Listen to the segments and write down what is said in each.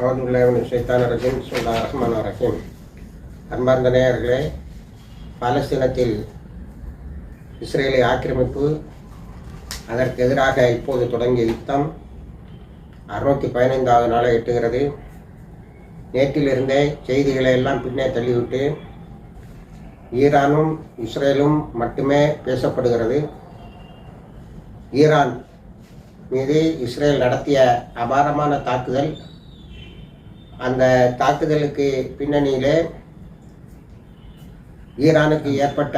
அவதுல்லாவின் சைத்தான ரஜீம் சுல்லா ரஹ்மான் ரஹீம் அன்பார்ந்த நேயர்களே பாலஸ்தீனத்தில் இஸ்ரேலை ஆக்கிரமிப்பு அதற்கு எதிராக இப்போது தொடங்கிய யுத்தம் அறுநூற்றி பதினைந்தாவது நாளை எட்டுகிறது. நேற்றிலிருந்தே செய்திகளை எல்லாம் பின்னே தள்ளிவிட்டு ஈரானும் இஸ்ரேலும் மட்டுமே பேசப்படுகிறது. ஈரான் மீது இஸ்ரேல் நடத்திய அபாரமான தாக்குதல் அந்த தாக்குதலுக்கு பின்னணியிலே ஈரானுக்கு ஏற்பட்ட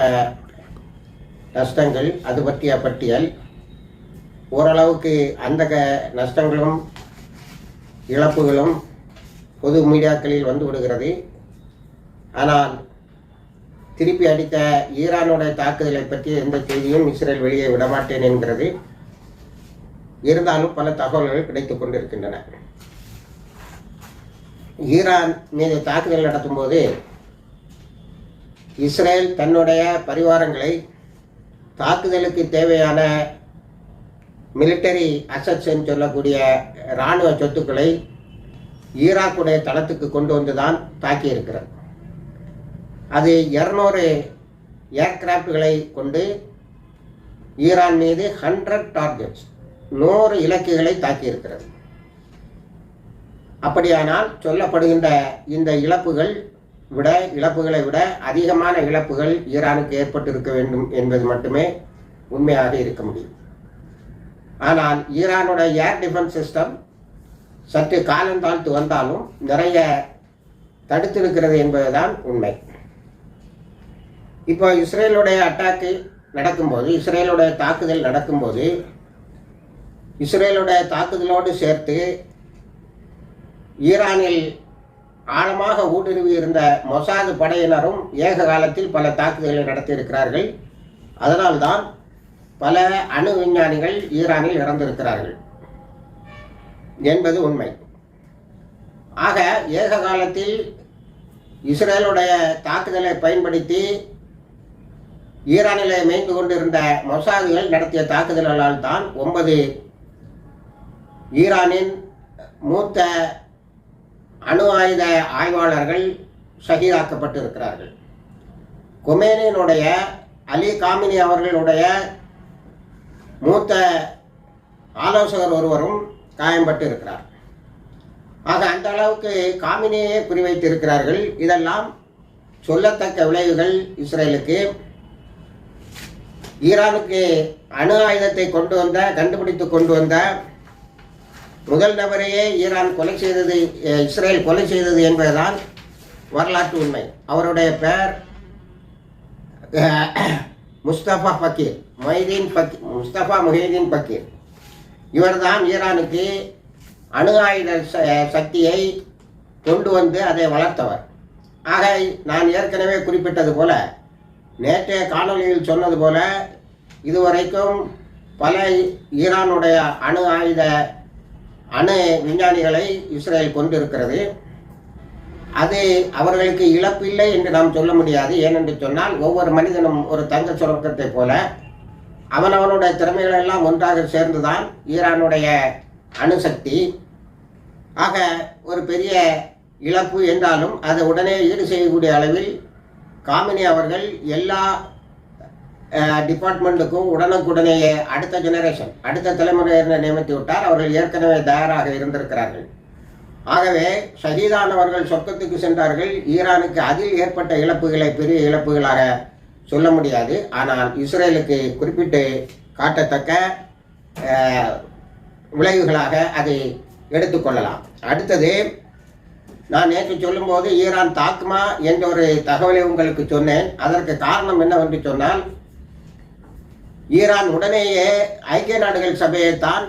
நஷ்டங்கள் அது பற்றிய பட்டியல். ஓரளவுக்கு அந்த நஷ்டங்களும் இழப்புகளும் பொது மீடியாக்களில் வந்து விடுகிறது. ஆனால் திருப்பி அடித்த ஈரானுடைய தாக்குதலை பற்றி எந்த செய்தியும் இஸ்ரேல் வெளியே விடமாட்டேன் என்கிறது. இருந்தாலும் பல தகவல்கள் கிடைத்துக் கொண்டிருக்கின்றன. ஈரான் மீது தாக்குதல் நடத்தும்போது இஸ்ரேல் தன்னுடைய பரிவாரங்களை தாக்குதலுக்கு தேவையான மிலிட்டரி அசட்ஸ் என்று சொல்லக்கூடிய இராணுவ சொத்துக்களை ஈராக்குடைய தளத்துக்கு கொண்டு வந்து தான் தாக்கியிருக்கிறது. அது இரநூறு ஏர்கிராஃப்ட்களை கொண்டு ஈரான் மீது ஹண்ட்ரட் டார்கெட்ஸ் நூறு இலக்குகளை தாக்கியிருக்கிறது. அப்படியானால் சொல்லப்படுகின்ற இந்த இழப்புகள் விட இழப்புகளை விட அதிகமான இழப்புகள் ஈரானுக்கு ஏற்பட்டிருக்க வேண்டும் என்பது மட்டுமே உண்மையாக இருக்க முடியும். ஆனால் ஈரானோட ஏர் டிஃபென்ஸ் சிஸ்டம் சற்று காலந்தாழ்த்து வந்தாலும் நிறைய தடுத்திருக்கிறது என்பதுதான் உண்மை. இப்போ இஸ்ரேலுடைய அட்டாக்கு நடக்கும்போது இஸ்ரேலுடைய தாக்குதல் நடக்கும்போது இஸ்ரேலுடைய தாக்குதலோடு சேர்த்து ஈரானில் ஆழமாக ஊடுருவி இருந்த மொசாது படையினரும் ஏக காலத்தில் பல தாக்குதல்களை நடத்தியிருக்கிறார்கள். அதனால்தான் பல அணு விஞ்ஞானிகள் ஈரானில் இறந்திருக்கிறார்கள் என்பது உண்மை. ஆக ஏக காலத்தில் இஸ்ரேலுடைய தாக்குதலை பயன்படுத்தி ஈரானிலே மேய்ந்து கொண்டிருந்த மொசாதுகள் நடத்திய தாக்குதல்களால் தான் ஒன்பது ஈரானின் மூத்த அணு ஆயுத ஆய்வாளர்கள் ஷஹீதாக்கப்பட்டிருக்கிறார்கள். கொமேனியினுடைய அலி காமினி அவர்களுடைய மூத்த ஆலோசகர் ஒருவரும் காயம்பட்டு இருக்கிறார் ஆக அந்த அளவுக்கு காமினியே குறிவைத்திருக்கிறார்கள். இதெல்லாம் சொல்லத்தக்க விளைவுகள் இஸ்ரேலுக்கு. ஈரானுக்கு அணு ஆயுதத்தை கொண்டு வந்த கண்டுபிடித்து கொண்டு வந்த முதல் நபரையே ஈரான் கொலை செய்தது இஸ்ரேல் கொலை செய்தது என்பதுதான் வரலாற்று உண்மை. அவருடைய பெயர் முஸ்தபா பக்கீர் மொய்தீன் பக்கீர் முஸ்தபா முஹீதீன் பக்கீர். இவர்தான் ஈரானுக்கு அணு ஆயுத ச- சக்தியை கொண்டு வந்து அதை வளர்த்தவர். ஆக நான் ஏற்கனவே குறிப்பிட்டது போல நேற்றைய காணொளியில் சொன்னது போல இதுவரைக்கும் பல ஈரானுடைய அணு ஆயுத அணு விஞ்ஞானிகளை இஸ்ரேல் கொண்டிருக்கிறது. அது அவர்களுக்கு இழப்பில்லை என்று நாம் சொல்ல முடியாது. ஏனென்று சொன்னால் ஒவ்வொரு மனிதனும் ஒரு தங்க சுரங்கத்தை போல அவனவனுடைய திறமைகள் எல்லாம் ஒன்றாக சேர்ந்துதான் ஈரானுடைய அணுசக்தி. ஆக ஒரு பெரிய இழப்பு என்றாலும் அதை உடனே ஈடு செய்யக்கூடிய அளவில் காமினி அவர்கள் எல்லா டிபார்ட்மெண்ட்டுக்கும் உடனுக்குடனேயே அடுத்த ஜெனரேஷன் அடுத்த தலைமுறையினர் நியமித்து விட்டால் அவர்கள் ஏற்கனவே தயாராக இருந்திருக்கிறார்கள். ஆகவே ஷஹீதானவர்கள் சொர்க்கத்துக்கு சென்றார்கள். ஈரானுக்கு அதில் ஏற்பட்ட இழப்புகளை பெரிய இழப்புகளாக சொல்ல முடியாது. ஆனால் இஸ்ரேலுக்கு குறிப்பிட்டு காட்டத்தக்க விளைவுகளாக அதை எடுத்துக்கொள்ளலாம் அடுத்தது நான் நேற்று சொல்லும்போது ஈரான் தாக்குமா என்ற ஒரு தகவலை உங்களுக்கு சொன்னேன். அதற்கு காரணம் என்னவென்று சொன்னால் ஈரான் உடனேயே ஐக்கிய நாடுகள் சபையைத்தான்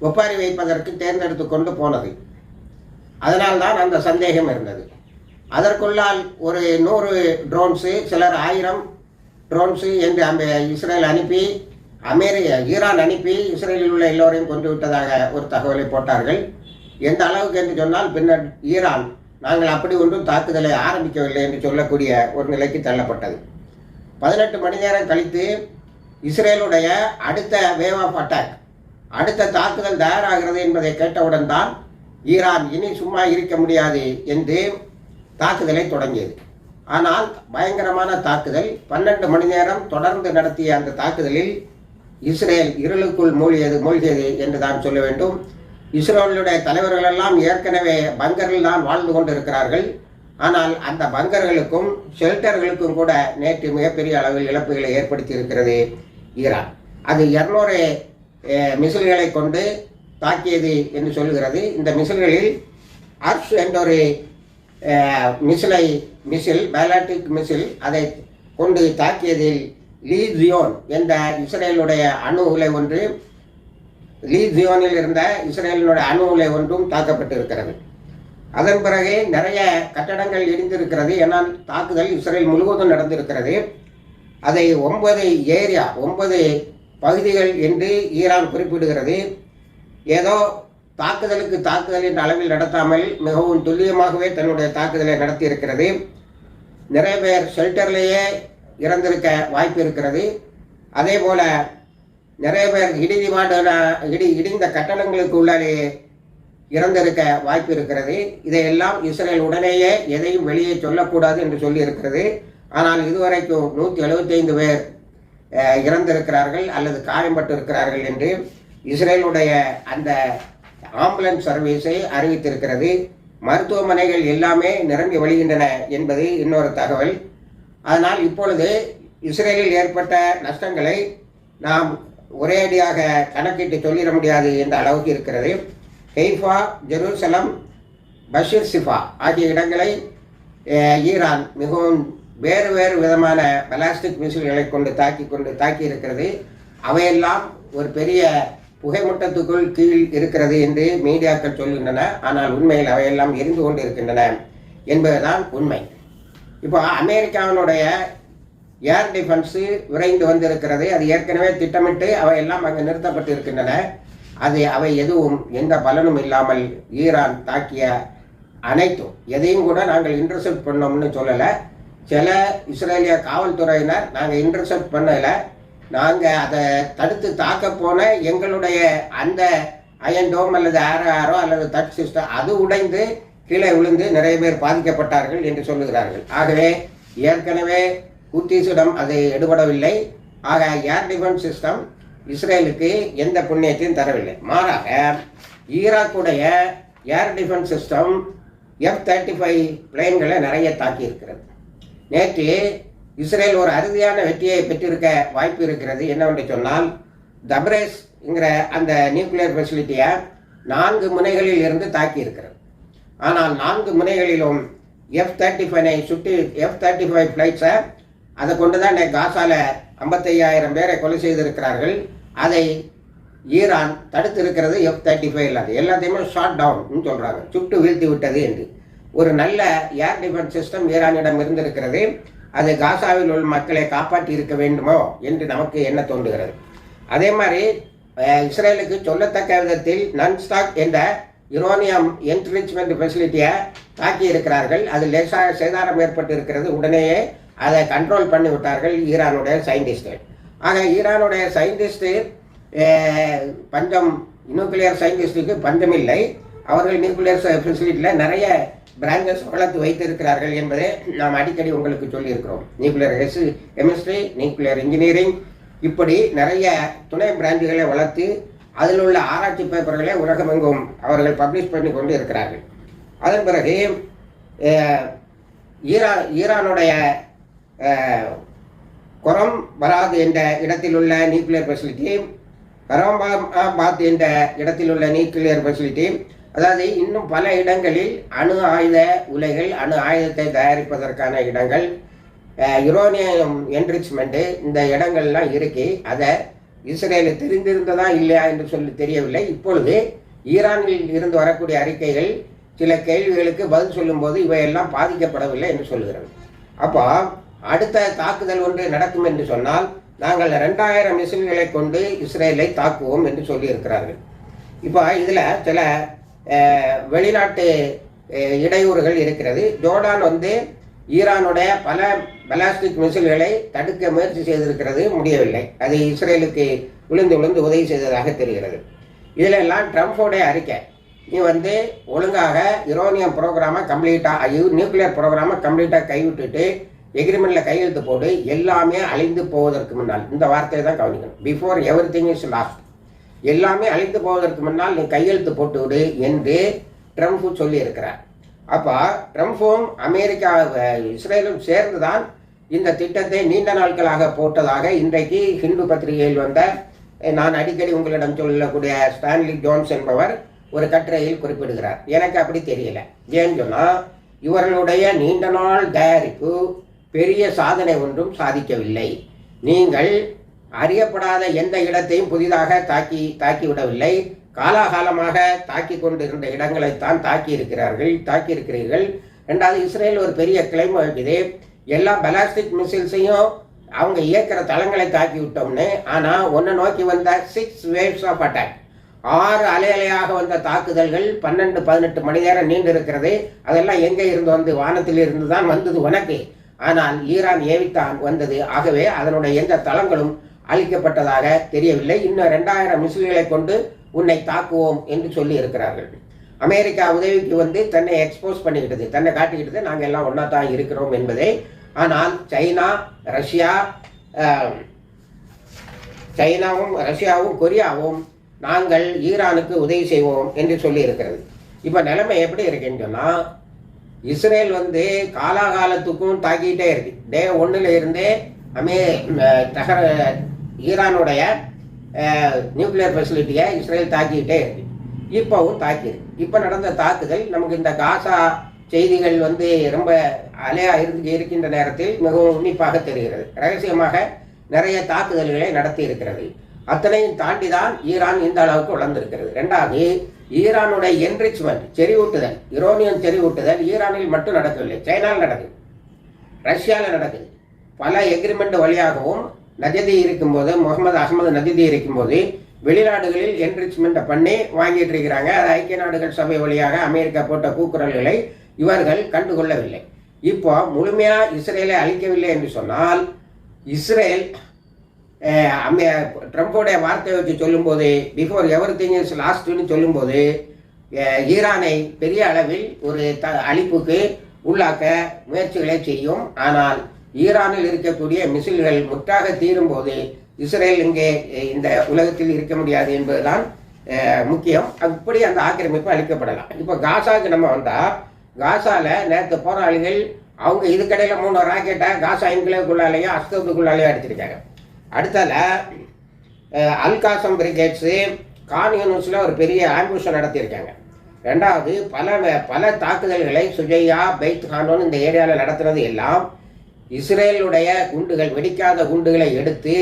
ஒப்பாரி வைப்பதற்கு தேர்ந்தெடுத்து கொண்டு போனது. அதனால்தான் அந்த சந்தேகம் இருந்தது. அதற்குள்ளால் ஒரு நூறு ட்ரோன்ஸு சிலர் ஆயிரம் ட்ரோன்ஸு என்று அம்ப இஸ்ரேல் அனுப்பி அமெரிக்க ஈரான் அனுப்பி இஸ்ரேலில் உள்ள எல்லோரையும் கொண்டு விட்டதாக ஒரு தகவலை போட்டார்கள். எந்த அளவுக்கு என்று சொன்னால் பின்னர் ஈரான் நாங்கள் அப்படி ஒன்றும் தாக்குதலை ஆரம்பிக்கவில்லை என்று சொல்லக்கூடிய ஒரு நிலைக்கு தள்ளப்பட்டது. பதினெட்டு மணி நேரம் கழித்து இஸ்ரேலுடைய அடுத்த வேவ் ஆஃப் அட்டாக் அடுத்த தாக்குதல் தயாராகிறது என்பதை கேட்டவுடன் தான் ஈரான் இனி சும்மா இருக்க முடியாது என்று தாக்குதலை தொடங்கியது. ஆனால் பயங்கரமான தாக்குதல் பன்னெண்டு மணி நேரம் தொடர்ந்து நடத்திய அந்த தாக்குதலில் இஸ்ரேல் இருளுக்குள் மூழ்கியது மூழ்கியது என்று தான் சொல்ல வேண்டும். இஸ்ரேலுடைய தலைவர்களெல்லாம் ஏற்கனவே பங்கரில் தான் வாழ்ந்து கொண்டிருக்கிறார்கள். ஆனால் அந்த பங்கர்களுக்கும் ஷெல்டர்களுக்கும் கூட நேற்று மிகப்பெரிய அளவில் இழப்புகளை ஏற்படுத்தி இருக்கிறது ஈரான் அது இரநூறு மிசில்களை கொண்டு தாக்கியது என்று சொல்கிறது. இந்த மிசில்களில் அர்ஷ் என்ற ஒரு மிசிலை மிசில் பயாலட்டிக் மிசில் அதை கொண்டு தாக்கியதில் லீ ஜியோன் என்ற இஸ்ரேலுடைய அணு உலை ஒன்று லீ ஜியோனில் இருந்த இஸ்ரேலினுடைய அணு உலை ஒன்றும் தாக்கப்பட்டிருக்கிறது. அதன் பிறகு நிறைய கட்டடங்கள் இடிந்திருக்கிறது. ஏன்னால் தாக்குதல் இஸ்ரேல் முழுவதும் நடந்திருக்கிறது. அதை ஒன்பது ஏரியா ஒன்பது பகுதிகள் என்று ஈரான் குறிப்பிடுகிறது. ஏதோ தாக்குதலுக்கு தாக்குதலின் அளவில் நடத்தாமல் மிகவும் துல்லியமாகவே தன்னுடைய தாக்குதலை நடத்தியிருக்கிறது. நிறைய பேர் ஷெல்டர்லேயே இறந்திருக்க வாய்ப்பு இருக்கிறது. அதே போல நிறைய பேர் இடிதிவாடான இடி இடிந்த கட்டணங்களுக்கு உள்ளாலே இறந்திருக்க வாய்ப்பு இருக்கிறது. இதையெல்லாம் இஸ்ரேல் உடனேயே எதையும் வெளியே சொல்லக்கூடாது என்று சொல்லியிருக்கிறது. ஆனால் இதுவரைக்கும் நூற்றி எழுபத்தைந்து பேர் இறந்திருக்கிறார்கள் அல்லது காயம்பட்டு இருக்கிறார்கள் என்று இஸ்ரேலுடைய அந்த ஆம்புலன்ஸ் சர்வீஸை அறிவித்திருக்கிறது. மருத்துவமனைகள் எல்லாமே நிரம்பி வழிகின்றன என்பது இன்னொரு தகவல். அதனால் இப்பொழுது இஸ்ரேலில் ஏற்பட்ட நஷ்டங்களை நாம் ஒரேடியாக கணக்கிட்டு சொல்லிட முடியாது என்ற அளவுக்கு இருக்கிறது. ஹெய்ஃபா ஜெருசலம் பஷீர் சிஃபா ஆகிய இடங்களை ஈரான் மிகவும் வேறு வேறு விதமான பலாஸ்டிக் மிசில்களை கொண்டு தாக்கி கொண்டு தாக்கி இருக்கிறது. அவையெல்லாம் ஒரு பெரிய புகைமூட்டத்துக்குள் கீழ் இருக்கிறது என்று மீடியாக்கள் சொல்கின்றன. ஆனால் உண்மையில் அவையெல்லாம் எரிந்து கொண்டு இருக்கின்றன என்பதுதான் உண்மை. இப்போ அமெரிக்காவினுடைய ஏர் டிஃபென்ஸு விரைந்து வந்திருக்கிறது. அது ஏற்கனவே திட்டமிட்டு அவையெல்லாம் அங்கே நிறுத்தப்பட்டு இருக்கின்றன அது அவை எதுவும் எந்த பலனும் இல்லாமல் ஈரான் தாக்கிய அனைத்தும். எதையும் கூட நாங்கள் இன்டர்செப்ட் பண்ணோம்னு சொல்லலை. சில இஸ்ரேலிய காவல்துறையினர் நாங்கள் இன்டர்செப்ட் பண்ணலை. நாங்கள் அதை தடுத்து தாக்க போன எங்களுடைய அந்த அயன் டோம் அல்லது ஆரோ ஆரோ அல்லது தட் சிஸ்டம் அது உடைந்து கீழே விழுந்து நிறைய பேர் பாதிக்கப்பட்டார்கள் என்று சொல்லுகிறார்கள். ஆகவே ஏற்கனவே குத்தீஸிடம் அது எடுபடவில்லை. ஆக ஏர் டிஃபென்ஸ் சிஸ்டம் இஸ்ரேலுக்கு எந்த புண்ணியத்தையும் தரவில்லை. மாறாக ஈராக்குடைய air defence system F thirty five பிளேன்களை நிறைய தாக்கி இருக்கிறது நேற்று இஸ்ரேல் ஒரு அறுதியான வெற்றியை பெற்றிருக்க வாய்ப்பு இருக்கிறது. என்னவென்று சொன்னால் தப்ரேஸ்ங்கிற அந்த நியூக்ளியர் ஃபெசிலிட்டியை நான்கு முனைகளில் இருந்து தாக்கி இருக்கிறது ஆனால் நான்கு முனைகளிலும் எஃப் தேர்ட்டி ஃபைவை சுட்டி எஃப் தேர்ட்டி ஃபைவ் ஃப்ளைட்ஸை அதை கொண்டு தான் இன்னைக்கு காசால ஐம்பத்தையாயிரம் பேரை கொலை செய்திருக்கிறார்கள். அதை ஈரான் தடுத்து இருக்கிறது எஃப் தேர்ட்டி ஃபைவ் இல்லாது எல்லாத்தையுமே ஷார்ட் டவுன் சொல்கிறாங்க சுட்டு வீழ்த்தி விட்டது என்று. ஒரு நல்ல ஏர் டிஃபென்ஸ் சிஸ்டம் ஈரானிடம் இருந்திருக்கிறது. அது காசாவில் உள்ள மக்களை காப்பாற்றி இருக்க வேண்டுமோ என்று நமக்கு என்ன தோன்றுகிறது? அதே மாதிரி இஸ்ரேலுக்கு சொல்லத்தக்க விதத்தில் நன்ஸ்டாக் என்ற யுரோனியம் என்ரிச்மெண்ட் ஃபெசிலிட்டியை தாக்கி இருக்கிறார்கள். அது லேசாக சேதாரம் ஏற்பட்டு இருக்கிறது. உடனேயே அதை கண்ட்ரோல் பண்ணி விட்டார்கள் ஈரானுடைய சயின்டிஸ்ட்கள் ஆக ஈரானுடைய சயின்டிஸ்ட்டு பஞ்சம் நியூக்ளியர் சயின்டிஸ்டுக்கு பஞ்சம் இல்லை அவர்கள் நியூக்ளியர் ஃபெசிலிட்டியில் நிறைய பிரான்ச்சஸ் வளர்த்து வைத்திருக்கிறார்கள் என்பதை நாம் அடிக்கடி உங்களுக்கு சொல்லியிருக்கிறோம். நியூக்ளியர் ஹெஸ் கெமிஸ்ட்ரி நியூக்ளியர் இன்ஜினியரிங் இப்படி நிறைய துணை பிராஞ்சுகளை வளர்த்து அதில் உள்ள ஆராய்ச்சி பேப்பர்களை உலகமெங்கும் அவர்கள் பப்ளிஷ் பண்ணி கொண்டு இருக்கிறார்கள் அதன் பிறகு ஈரான் ஈரா ஈரானுடைய குரம் கொரம் பராத் என்ற இடத்தில் உள்ள நியூக்ளியர் ஃபெசிலிட்டி பரம்பாத் என்ற இடத்தில் உள்ள நியூக்ளியர் ஃபெசிலிட்டி அதாவது இன்னும் பல இடங்களில் அணு ஆயுத உலைகள் அணு ஆயுதத்தை தயாரிப்பதற்கான இடங்கள் யுரோனியம் என்ரிச்மெண்ட்டு இந்த இடங்கள்லாம் இருக்கு. அதை இஸ்ரேலு தெரிந்திருந்ததா இல்லையா என்று சொல்லி தெரியவில்லை. இப்பொழுது ஈரானில் இருந்து வரக்கூடிய அறிக்கைகள் சில கேள்விகளுக்கு பதில் சொல்லும்போது இவையெல்லாம் பாதிக்கப்படவில்லை என்று சொல்கிறது அப்போ அடுத்த தாக்குதல் ஒன்று நடக்கும் என்று சொன்னால் நாங்கள் ரெண்டாயிரம் மிசில்களை கொண்டு இஸ்ரேலை தாக்குவோம் என்று சொல்லியிருக்கிறார்கள். இப்போ இதில் சில வெளிநாட்டு இடையூறுகள் இருக்கிறது. ஜோர்டான் வந்து ஈரானுடைய பல பலாஸ்டிக் மிசில்களை தடுக்க முயற்சி செய்திருக்கிறது. முடியவில்லை. அது இஸ்ரேலுக்கு விழுந்து விழுந்து உதவி செய்ததாக தெரிகிறது. இதில் எல்லாம் ட்ரம்ப்போடைய அறிக்கை. நீ வந்து ஒழுங்காக யுரோனியம் ப்ரோக்ராமை கம்ப்ளீட்டாக நியூக்ளியர் ப்ரோக்ராமை கம்ப்ளீட்டாக கைவிட்டுட்டு எக்ரிமெண்ட்டில் கையெழுத்து போட்டு எல்லாமே அழிந்து போவதற்கு முன்னால். இந்த வார்த்தையை தான் கவனிக்கணும். Before everything is lost. எல்லாமே அழிந்து போவதற்கு முன்னால் நீ கையெழுத்து போட்டு விடு என்று ட்ரம்ப் சொல்லியிருக்கிறார். அப்போ ட்ரம்ப்பும் அமெரிக்கா இஸ்ரேலும் சேர்ந்து தான் இந்த திட்டத்தை நீண்ட நாட்களாக போட்டதாக இன்றைக்கு ஹிந்து பத்திரிகையில் வந்த நான் அடிக்கடி உங்களிடம் சொல்லக்கூடிய ஸ்டான்லி ஜோன்ஸ் என்பவர் ஒரு கட்டுரையில் குறிப்பிடுகிறார். எனக்கு அப்படி தெரியல. ஏன்னு சொன்னால் இவர்களுடைய நீண்ட நாள் தயாரிப்பு பெரிய சாதனை ஒன்றும் சாதிக்கவில்லை. நீங்கள் அறியப்படாத எந்த இடத்தையும் புதிதாக தாக்கி தாக்கி விடவில்லை காலாகாலமாக தாக்கி கொண்டிருந்த இடங்களைத்தான் தாக்கி இருக்கிறார்கள் தாக்கி இருக்கிறீர்கள் ரெண்டாவது இஸ்ரேல் ஒரு பெரிய கிளைம் இருக்குது எல்லா பலாஸ்டிக் மிசைல்ஸையும் அவங்க இயக்கிற தளங்களை தாக்கி விட்டோம்னு ஆனால் ஒன்று நோக்கி வந்த சிக்ஸ் வேவ்ஸ் ஆஃப் அட்டாக் ஆறு அலை அலையாக வந்த தாக்குதல்கள் பன்னெண்டு பதினெட்டு மணி நேரம் நீண்டு இருக்கிறது அதெல்லாம் எங்கே இருந்து வந்து வானத்தில் இருந்து தான் வந்தது உனக்கு. ஆனால் ஈரான் ஏவித்தான் வந்தது. ஆகவே அதனுடைய எந்த தளங்களும் அளிக்கப்பட்டதாக தெரியவில்லை. இன்னும் ரெண்டாயிரம் மிசில்களை கொண்டு உன்னை தாக்குவோம் என்று சொல்லி இருக்கிறார்கள். அமெரிக்கா உதவிக்கு வந்து தன்னை எக்ஸ்போஸ் பண்ணிக்கிட்டது தன்னை காட்டிக்கிட்டது. நாங்கள் எல்லாம் ஒன்றா தான் இருக்கிறோம் என்பதை. ஆனால் சைனா ரஷ்யா சைனாவும் ரஷ்யாவும் கொரியாவும் நாங்கள் ஈரானுக்கு உதவி செய்வோம் என்று சொல்லி இருக்கிறது. இப்போ நிலைமை எப்படி இருக்குன்னு சொன்னால் இஸ்ரேல் வந்து காலாகாலத்துக்கும் தாக்கிட்டே இருக்கு. டே ஒன்றில் இருந்தே அமே தகர ஈரானுடைய நியூக்ளியர் ஃபெசிலிட்டியை இஸ்ரேல் தாக்கிக்கிட்டே இருக்கு. இப்போவும் தாக்கியிருக்கு. இப்போ நடந்த தாக்குதல் நமக்கு இந்த காசா செய்திகள் வந்து ரொம்ப அலையா இருந்து இருக்கின்ற நேரத்தில் மிகவும் உன்னிப்பாக தெரிகிறது. ரகசியமாக நிறைய தாக்குதல்களை நடத்தி இருக்கிறது அத்தனையும் தாண்டி தான் ஈரான் இந்த அளவுக்கு வளர்ந்திருக்கிறது. ரெண்டாவது ஈரானுடைய என்ரிச்மெண்ட் செறிவூட்டுதல் யுரோனியம் செறிவூட்டுதல் ஈரானில் மட்டும் நடக்கவில்லை. சைனாவில் நடக்குது. ரஷ்யாவில் நடக்குது. பல எக்ரிமெண்ட் வழியாகவும் நஜதி இருக்கும்போது முகமது அகமது நஜதி இருக்கும்போது வெளிநாடுகளில் என்ரிச்மெண்ட் பண்ணி வாங்கிட்டு இருக்கிறாங்க. அது ஐக்கிய நாடுகள் சபை வழியாக அமெரிக்கா போட்ட கூக்குரல்களை இவர்கள் கண்டுகொள்ளவில்லை. இப்போ முழுமையாக இஸ்ரேலை அழிக்கவில்லை என்று சொன்னால் இஸ்ரேல் அஹ், ட்ரம்ப்போடைய வார்த்தையை வச்சு சொல்லும்போது பிஃபோர் எவர் திங் இஸ் லாஸ்ட்னு சொல்லும்போது ஈரானை பெரிய அளவில் ஒரு த அழிப்புக்கு உள்ளாக்க முயற்சிகளை செய்யும். ஆனால் ஈரானில் இருக்கக்கூடிய மிசில்கள் முற்றாக தீரும்போது இஸ்ரேல் இங்கே இந்த உலகத்தில் இருக்க முடியாது என்பதுதான் முக்கியம். அப்படி அந்த ஆக்கிரமிப்பு அளிக்கப்படலாம். இப்போ காசாவுக்கு நம்ம வந்தால் காசால நேற்று போராளிகள் அவங்க இதுக்கடையில் மூணு ராக்கெட்டை காசா என்கிளவுக்குள்ளாலேயும் அஸ்தத்துக்குள்ளாலேயும் அடிச்சிருக்காங்க. அடுத்தால அல்காசம் பிரிகேட்ஸு கான் யூனிவர்ஸில் ஒரு பெரிய ஆம்புஷன் நடத்தியிருக்காங்க. ரெண்டாவது பல பல தாக்குதல்களை சுஜையா பைத் ஹானோன் இந்த ஏரியாவில் நடத்துறது எல்லாம் இஸ்ரேலுடைய குண்டுகள் வெடிக்காத குண்டுகளை எடுத்து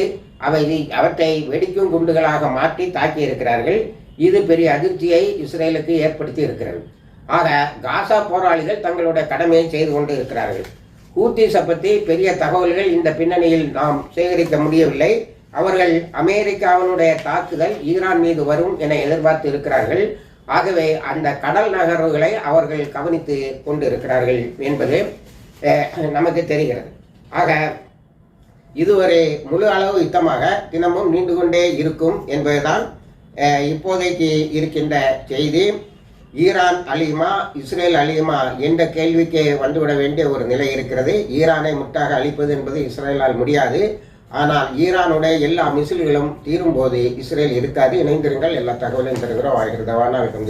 அவை அவற்றை வெடிக்கும் குண்டுகளாக மாற்றி தாக்கி இருக்கிறார்கள். இது பெரிய அதிர்ச்சியை இஸ்ரேலுக்கு ஏற்படுத்தி இருக்கிறது. ஆக காசா போராளிகள் தங்களுடைய கடமையை செய்து கொண்டு இருக்கிறார்கள். ஹூத்திஸை பற்றி பெரிய தகவல்கள் இந்த பின்னணியில் நாம் சேகரிக்க முடியவில்லை. அவர்கள் அமெரிக்காவினுடைய தாக்குதல் ஈரான் மீது வரும் என எதிர்பார்த்து இருக்கிறார்கள். ஆகவே அந்த கடல் நகர்வுகளை அவர்கள் கவனித்து கொண்டு இருக்கிறார்கள் என்பது நமக்கு தெரிகிறது. ஆக இது ஒரு முழு அளவு யுத்தமாக தினமும் நீண்டு கொண்டே இருக்கும் என்பதுதான் இப்போதைக்கு இருக்கின்ற செய்தி. ஈரான் அழியுமா இஸ்ரேல் அழியுமா என்ற கேள்விக்கு வந்துவிட வேண்டிய ஒரு நிலை இருக்கிறது. ஈரானை முட்டாக அழிப்பது என்பது இஸ்ரேலால் முடியாது. ஆனால் ஈரானுடைய எல்லா மிசில்களும் தீரும்போது இஸ்ரேல் இருக்காது. இணைந்திருங்கள். எல்லா தகவலையும் தருகிறோம். ஆகிறது தவானா இருக்கும்